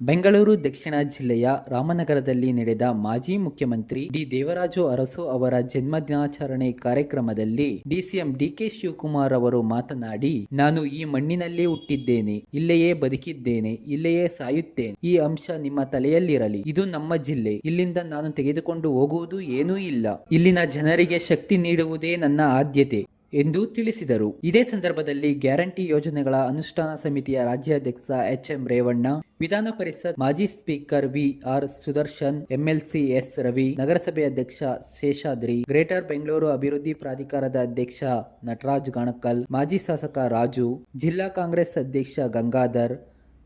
ಬೆಂಗಳೂರು ದಕ್ಷಿಣ ಜಿಲ್ಲೆಯ ರಾಮನಗರದಲ್ಲಿ ನಡೆದ ಮಾಜಿ ಮುಖ್ಯಮಂತ್ರಿ ಡಿ ದೇವರಾಜು ಅರಸು ಅವರ ಜನ್ಮ ದಿನಾಚರಣೆ ಕಾರ್ಯಕ್ರಮದಲ್ಲಿ ಡಿಸಿಎಂ ಡಿಕೆ ಶಿವಕುಮಾರ್ ಅವರು ಮಾತನಾಡಿ, ನಾನು ಈ ಮಣ್ಣಿನಲ್ಲೇ ಹುಟ್ಟಿದ್ದೇನೆ, ಇಲ್ಲೆಯೇ ಬದುಕಿದ್ದೇನೆ, ಇಲ್ಲೆಯೇ ಸಾಯುತ್ತೇನೆ. ಈ ಅಂಶ ನಿಮ್ಮ ತಲೆಯಲ್ಲಿರಲಿ. ಇದು ನಮ್ಮ ಜಿಲ್ಲೆ. ಇಲ್ಲಿಂದ ನಾನು ತೆಗೆದುಕೊಂಡು ಹೋಗುವುದು ಏನೂ ಇಲ್ಲ. ಇಲ್ಲಿನ ಜನರಿಗೆ ಶಕ್ತಿ ನೀಡುವುದೇ ನನ್ನ ಆದ್ಯತೆ. ಎಂದು ತಿಳಿಸಿದರು. ಇದೇ ಸಂದರ್ಭದಲ್ಲಿ ಗ್ಯಾರಂಟಿ ಯೋಜನೆಗಳ ಅನುಷ್ಠಾನ ಸಮಿತಿಯ ರಾಜ್ಯಾಧ್ಯಕ್ಷ ಎಚ್ ಎಂ ರೇವಣ್ಣ, ವಿಧಾನ ಪರಿಷತ್ ಮಾಜಿ speaker V R Sudarshan, MLC S Ravi, ನಗರಸಭೆ ಅಧ್ಯಕ್ಷ ಶೇಷಾದ್ರಿ, ಗ್ರೇಟರ್ ಬೆಂಗಳೂರು ಅಭಿವೃದ್ಧಿ ಪ್ರಾಧಿಕಾರದ ಅಧ್ಯಕ್ಷ ನಟರಾಜ್ ಗಣಕಲ್, ಮಾಜಿ ಶಾಸಕ ರಾಜು, ಜಿಲ್ಲಾ ಕಾಂಗ್ರೆಸ್ ಅಧ್ಯಕ್ಷ ಗಂಗಾಧರ್,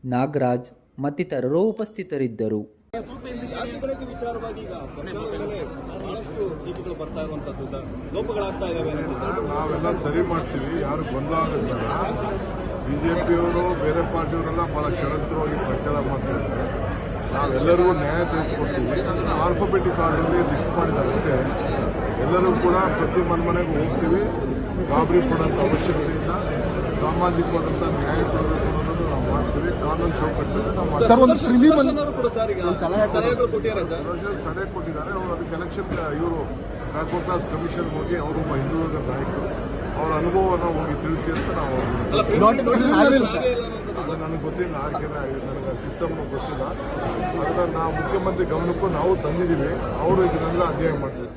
ನಾಗರಾಜ್ ಮತ್ತಿತರರು ಉಪಸ್ಥಿತರಿದ್ದರು. ಜಾತಿಗಣತಿ ವಿಚಾರವಾಗಿ ಈಗ ಬಹಳಷ್ಟು ಟೀಕೆಗಳು ಬರ್ತಾ ಇರುವಂತದ್ದು ಸರ್. ಲೋಪಗಳಾಗ್ತಾ ಇದಾವೆ ನಾವೆಲ್ಲ ಸರಿ ಮಾಡ್ತೀವಿ. ಯಾರು ಗೊಂದಲ ಆಗೋದಿಲ್ಲ ಬಿಜೆಪಿಯವರು, ಬೇರೆ ಪಾರ್ಟಿಯವರೆಲ್ಲ ಬಹಳ ಷಡಂತ್ರವಾಗಿ ಪ್ರಚಾರ ಮಾಡ್ತಾ ಇದ್ದಾರೆ. ನಾವೆಲ್ಲರಿಗೂ ನ್ಯಾಯ ತಿಳಿಸ್ಕೊಡ್ತೀವಿ. ಅದನ್ನು ಆಲ್ಫಾಬೆಟಿಕ್ ಆರ್ಡರ್ಲಿ ಲಿಸ್ಟ್ ಮಾಡಿದ್ದಾರೆ ಅಷ್ಟೇ. ಎಲ್ಲರೂ ಕೂಡ ಪ್ರತಿ ಮನೆ ಮನೆಗೂ ಹೋಗ್ತೀವಿ. ಗಾಬರಿ ಪಡೋಂಥ ಅವಶ್ಯಕತೆ ಇಲ್ಲ. ಸಾಮಾಜಿಕವಾದಂಥ ನ್ಯಾಯ ಕೊಡಬೇಕು ಅನ್ನೋದನ್ನು ನಾವು ಮಾಡ್ತೀವಿ. ಕಾನೂನು ಚೌಕಟ್ಟು ನಾವು. ಸರ್, ಕೂಡ ಸರ್ ಈಗ ಸಲಹೆಗಳು ಕೊಟ್ಟಿದ್ದಾರೆ ಸರ್. ಪ್ರೊಫೆಸರ್ ಸಲಹೆ ಕೊಟ್ಟಿದ್ದಾರೆ. ಅವರು ಅದಕ್ಕೆ ಎಲೆಕ್ಷನ್ ಇವರು ಕ್ಲಾಸ್ ಕಮಿಷನ್ ಹೋಗಿ ಅವರು ಹಿಂದುಳಿದ ನಾಯಕರು. ಅವರ ಅನುಭವವನ್ನು ಹೋಗಿ ತಿಳಿಸಿ ಅಂತ ನಾವು ನನಗೆ ಗೊತ್ತಿಲ್ಲ ಆಗಿನ ನನಗೆ ಸಿಸ್ಟಮ್ ಗೊತ್ತಿಲ್ಲ. ಅದನ್ನು ನಾವು ಮುಖ್ಯಮಂತ್ರಿ ಗಮನಕ್ಕೂ ನಾವು ತಂದಿದ್ದೀವಿ. ಅವರು ಇದನ್ನೆಲ್ಲ ಅಧ್ಯಯನ ಮಾಡ್ತೀವಿ